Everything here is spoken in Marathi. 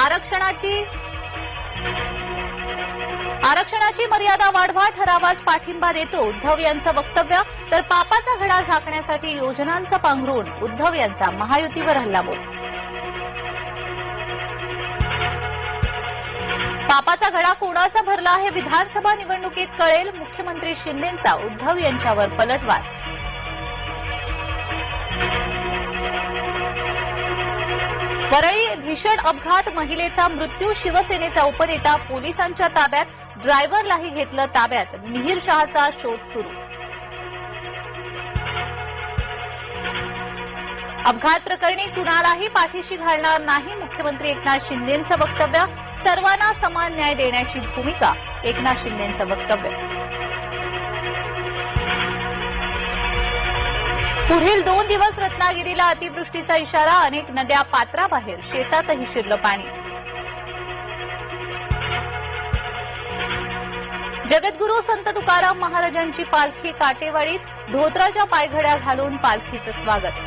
आरक्षणाची आरक्षणाची मर्यादा वाढवा ठरावास पाठिंबा देतो. उद्धव यांचं वक्तव्य तर पापाचा घडा झाकण्यासाठी योजनांचं पांघरून उद्धव यांचा महायुतीवर हल्लाबोल. पापाचा घडा कोणाचा भरला हे विधानसभा निवडणुकीत कळेल. मुख्यमंत्री शिंदेंचा उद्धव यांच्यावर पलटवार. परळी भीषण अपघात महिलेचा मृत्यू शिवसेनेचा उपनेता पोलिसांच्या ताब्यात ड्रायव्हरलाही घेतलं ताब्यात. मिहीर शहाचा शोध सुरू. अपघात प्रकरणी कुणालाही पाठीशी घालणार नाही. मुख्यमंत्री एकनाथ शिंदेंचं वक्तव्य सर्वांना समान न्याय देण्याची भूमिका एकनाथ शिंदेंचं वक्तव्य. पुढील दोन दिवस रत्नागिरीला अतिवृष्टीचा इशारा अनेक नद्या पात्राबाहेर शेतातही शिरलं पाणी. जगद्गुरू संत तुकाराम महाराजांची पालखी काटेवाडीत धोत्राच्या पायघड्या घालून पालखीचं स्वागत.